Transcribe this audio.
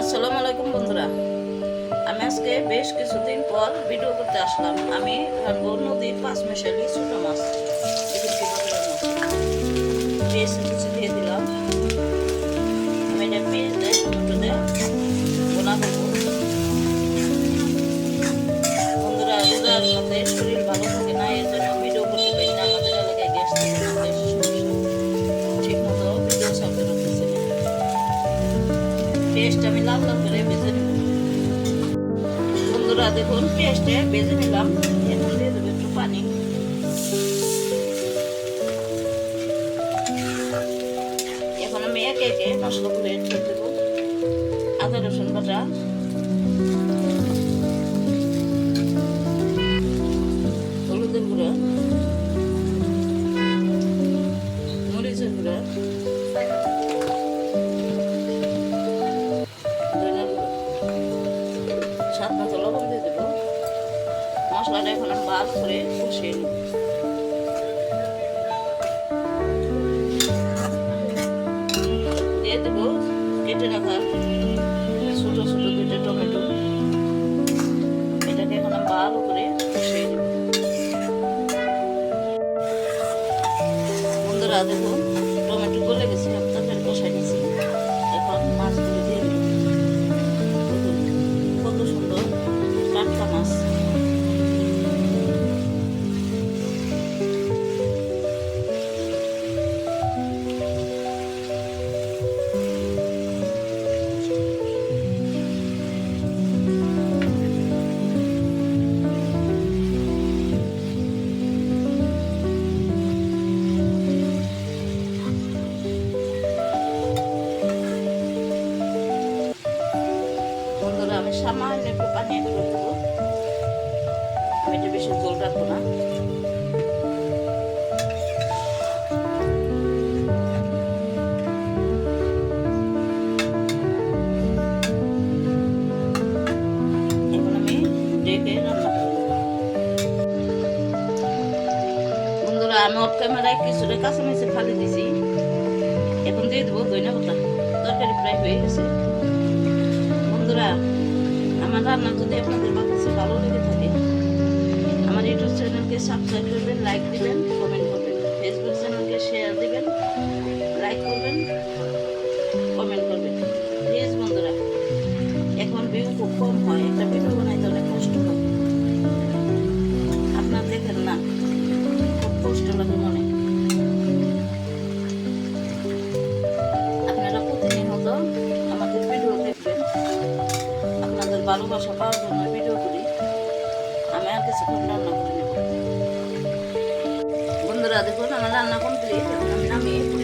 আসসালামু আলাইকুম বন্ধুরা। আমি আজকে বেশ কিছুদিন পর ভিডিও করতে আসলাম। আমি রানবো নদীর পাঁচ মিশালি ছোটো পেস্ট আমি লাল লাল করে ভেজে নেব। বন্ধুরা, দেখুন, পেস্টে ভেজে নিলাম। এখন দিয়ে দেবো একটু পানি। এখন আমি একে একে মশলাগুলো এড করে দেবো। আদা, রসুন বাটা। গুঁড়া। মরিচের গুঁড়া। মতো লবণ দিয়ে দেবো। মশলাটা এখন আমি করে কষিয়ে নেব। দিয়ে দেবো কেটে রাখা ছোট ছোট দুটো টমেটো। এটাকে এখন আমি ভালো করে কষিয়ে নেব। বন্ধুরা, দেখুন, টমেটো গলে গেছে তরকারি কষাই নিয়েছি সামান্য একটু পানি দেবো। আমি এটা বেশি জল রাখব না। আমি অফ ক্যামেরায় কিছুটা কাঁচামরিচের ফালি দিছি। এখন দিয়ে দেবো দইনা পাতা। তরকারি প্রায় হয়ে গেছে। বন্ধুরা আমার রান্না যদি আপনাদের কাছে ভালো লেগে থাকে, আমার ইউটিউব চ্যানেলকে সাবস্ক্রাইব করবেন লাইক দিবেন। ভালোবাসা পাওয়ার জন্য ভিডিও করি। আমি আর কিছুক্ষণ রান্না করে নেব। বন্ধুরা, দেখুন, আমার রান্না কমপ্লিট আমি আমি